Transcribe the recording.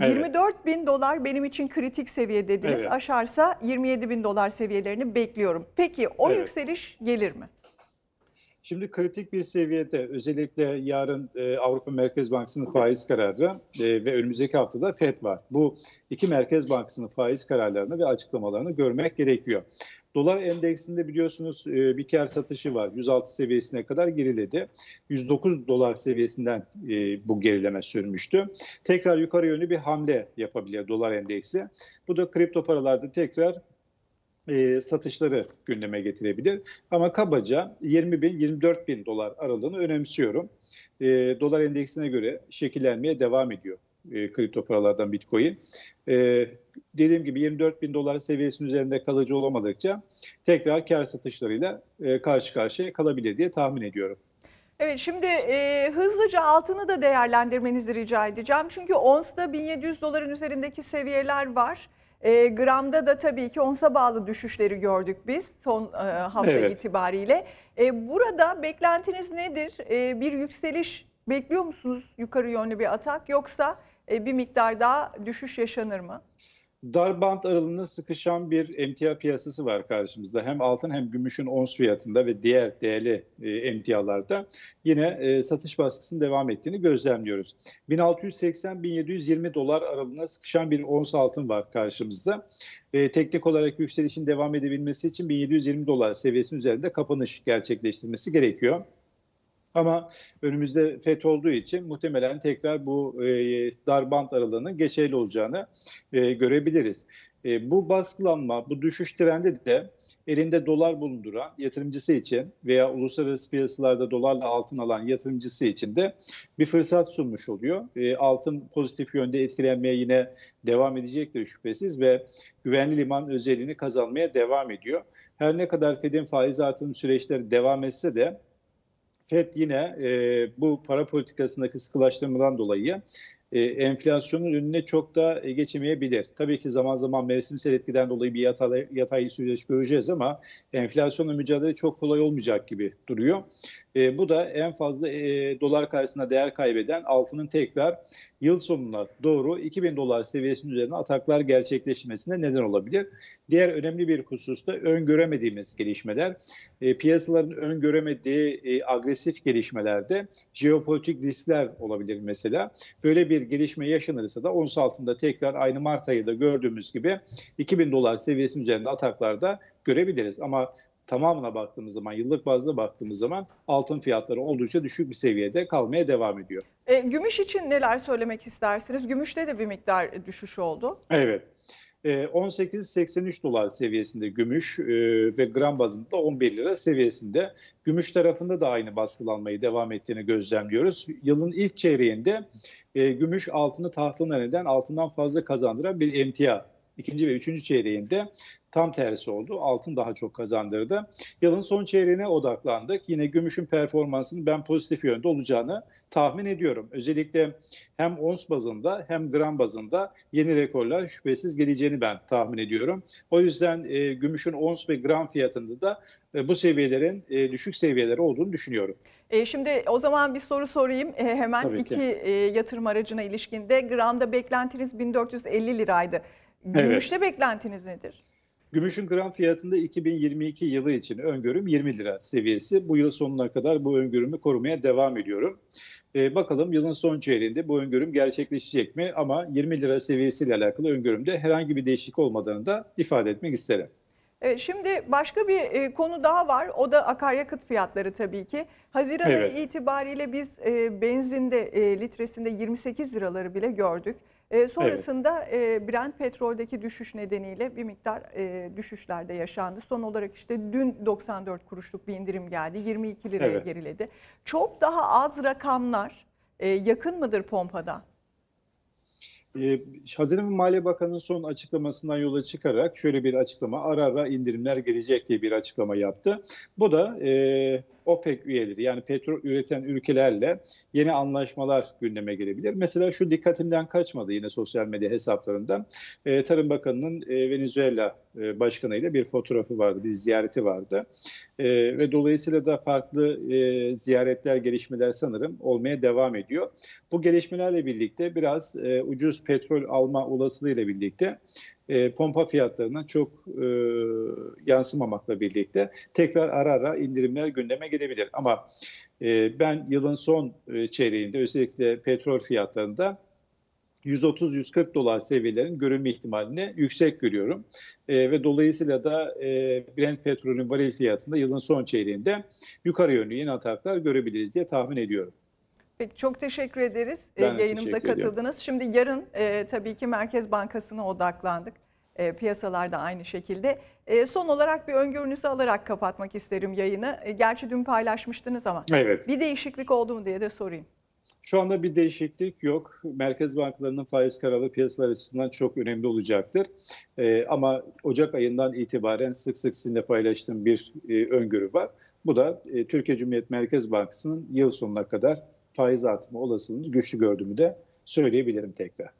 Evet. 24 bin dolar benim için kritik seviye dediniz. Evet. Aşarsa 27 bin dolar seviyelerini bekliyorum. Peki o Evet. yükseliş gelir mi? Şimdi kritik bir seviyede özellikle yarın e, Avrupa Merkez Bankası'nın faiz kararı e, ve önümüzdeki haftada FED var. Bu iki Merkez Bankası'nın faiz kararlarını ve açıklamalarını görmek gerekiyor. Dolar endeksinde biliyorsunuz e, bir kar satışı var. 106 seviyesine kadar geriledi. 109 dolar seviyesinden e, bu gerileme sürmüştü. Tekrar yukarı yönlü bir hamle yapabilir dolar endeksi. Bu da kripto paralarda tekrar e, satışları gündeme getirebilir. Ama kabaca 20 bin 24 bin dolar aralığını önemsiyorum. E, dolar endeksine göre şekillenmeye devam ediyor e, kripto paralardan Bitcoin. Dediğim gibi 24 bin dolar seviyesinin üzerinde kalıcı olamadıkça tekrar kar satışlarıyla e, karşı karşıya kalabilir diye tahmin ediyorum. Evet şimdi e, hızlıca altını da değerlendirmenizi rica edeceğim. Çünkü onsta 1700 doların üzerindeki seviyeler var. E, gramda da tabii ki onsa bağlı düşüşleri gördük biz son e, hafta Evet. itibariyle. E, burada beklentiniz nedir? E, bir yükseliş bekliyor musunuz yukarı yönlü bir atak yoksa e, bir miktar daha düşüş yaşanır mı? Dar bant aralığında sıkışan bir emtia piyasası var karşımızda. Hem altın hem gümüşün ons fiyatında ve diğer değerli e, emtialarda yine e, satış baskısının devam ettiğini gözlemliyoruz. 1680-1720 dolar aralığında sıkışan bir ons altın var karşımızda. E, teknik olarak yükselişin devam edebilmesi için 1720 dolar seviyesinin üzerinde kapanış gerçekleştirmesi gerekiyor. Ama önümüzde FET olduğu için muhtemelen tekrar bu e, dar bant aralığının geçerli olacağını e, görebiliriz. E, bu baskılanma, bu düşüş trendi de elinde dolar bulunduran yatırımcısı için veya uluslararası piyasalarda dolarla altın alan yatırımcısı için de bir fırsat sunmuş oluyor. E, altın pozitif yönde etkilenmeye yine devam edecektir şüphesiz ve güvenli liman özelliğini kazanmaya devam ediyor. Her ne kadar Fed'in faiz artırım süreçleri devam etse de FED yine e, bu para politikasındaki sıkılaştırmadan dolayı e, enflasyonun önüne çok da e, geçemeyebilir. Tabii ki zaman zaman mevsimsel etkiden dolayı bir yatay, yatay süreç göreceğiz ama enflasyonla mücadele çok kolay olmayacak gibi duruyor. E, bu da en fazla e, dolar karşısında değer kaybeden altının tekrar yıl sonuna doğru 2000 dolar seviyesinin üzerine ataklar gerçekleşmesine neden olabilir. Diğer önemli bir husus da öngöremediğimiz gelişmeler. E, piyasaların öngöremediği e, agresif gelişmelerde jeopolitik riskler olabilir mesela. Böyle bir gelişme yaşanırsa da ons altında tekrar aynı Mart ayında gördüğümüz gibi 2000 dolar seviyesinin üzerinde ataklarda görebiliriz. Ama tamamına baktığımız zaman, yıllık bazda baktığımız zaman altın fiyatları oldukça düşük bir seviyede kalmaya devam ediyor. E, gümüş için neler söylemek istersiniz? Gümüşte de bir miktar düşüş oldu. Evet. E, 18.83 dolar seviyesinde gümüş e, ve gram bazında 11 lira seviyesinde. Gümüş tarafında da aynı baskılanmayı devam ettiğini gözlemliyoruz. Yılın ilk çeyreğinde e, gümüş altını tahtına neden altından fazla kazandıran bir emtia. İkinci ve üçüncü çeyreğinde tam tersi oldu. Altın daha çok kazandırdı. Yılın son çeyreğine odaklandık. Yine gümüşün performansının ben pozitif yönde olacağını tahmin ediyorum. Özellikle hem ons bazında hem gram bazında yeni rekorlar şüphesiz geleceğini ben tahmin ediyorum. O yüzden e, gümüşün ons ve gram fiyatında da e, bu seviyelerin e, düşük seviyeleri olduğunu düşünüyorum. E, şimdi o zaman bir soru sorayım. E, hemen Tabii ki. iki e, yatırım aracına ilişkinde gramda beklentiniz 1450 liraydı. Gümüşte beklentiniz nedir? Gümüşün gram fiyatında 2022 yılı için öngörüm 20 lira seviyesi. Bu yıl sonuna kadar bu öngörümü korumaya devam ediyorum. Ee, bakalım yılın son çeyreğinde bu öngörüm gerçekleşecek mi? Ama 20 lira seviyesiyle alakalı öngörümde herhangi bir değişiklik olmadığını da ifade etmek isterim. Evet, şimdi başka bir e, konu daha var. O da akaryakıt fiyatları tabii ki. Haziran Evet. ayı itibariyle biz e, benzinde e, litresinde 28 liraları bile gördük. E, sonrasında e, Brent petroldeki düşüş nedeniyle bir miktar e, düşüşler de yaşandı. Son olarak işte dün 94 kuruşluk bir indirim geldi. 22 liraya Evet. geriledi. Çok daha az rakamlar e, yakın mıdır pompada? Ee, Hazine ve Maliye Bakanı'nın son açıklamasından yola çıkarak şöyle bir açıklama, ara ara indirimler gelecek diye bir açıklama yaptı. Bu da e, OPEC üyeleri yani petrol üreten ülkelerle yeni anlaşmalar gündeme gelebilir. Mesela şu dikkatimden kaçmadı yine sosyal medya hesaplarından. E, Tarım Bakanı'nın e, Venezuela e, Başkanı ile bir fotoğrafı vardı, bir ziyareti vardı. E, ve dolayısıyla da farklı e, ziyaretler, gelişmeler sanırım olmaya devam ediyor. Bu gelişmelerle birlikte biraz e, ucuz petrol alma olasılığıyla birlikte e, pompa fiyatlarına çok e, yansımamakla birlikte tekrar ara ara indirimler gündeme gelebilir. Ama e, ben yılın son e, çeyreğinde özellikle petrol fiyatlarında 130-140 dolar seviyelerin görünme ihtimalini yüksek görüyorum. E, ve dolayısıyla da e, Brent petrolün varil fiyatında yılın son çeyreğinde yukarı yönlü yeni ataklar görebiliriz diye tahmin ediyorum. Peki çok teşekkür ederiz e, Ben yayınımıza teşekkür ediyorum. katıldınız. Şimdi yarın e, tabii ki Merkez Bankası'na odaklandık. E, piyasalarda aynı şekilde. E, son olarak bir öngörünüzü alarak kapatmak isterim yayını. E, gerçi dün paylaşmıştınız ama Evet. bir değişiklik oldu mu diye de sorayım. Şu anda bir değişiklik yok. Merkez bankalarının faiz kararı piyasalar açısından çok önemli olacaktır. Ee, ama Ocak ayından itibaren sık sık sizinle paylaştığım bir e, öngörü var. Bu da e, Türkiye Cumhuriyet Merkez Bankası'nın yıl sonuna kadar faiz artımı olasılığını güçlü gördüğümü de söyleyebilirim tekrar.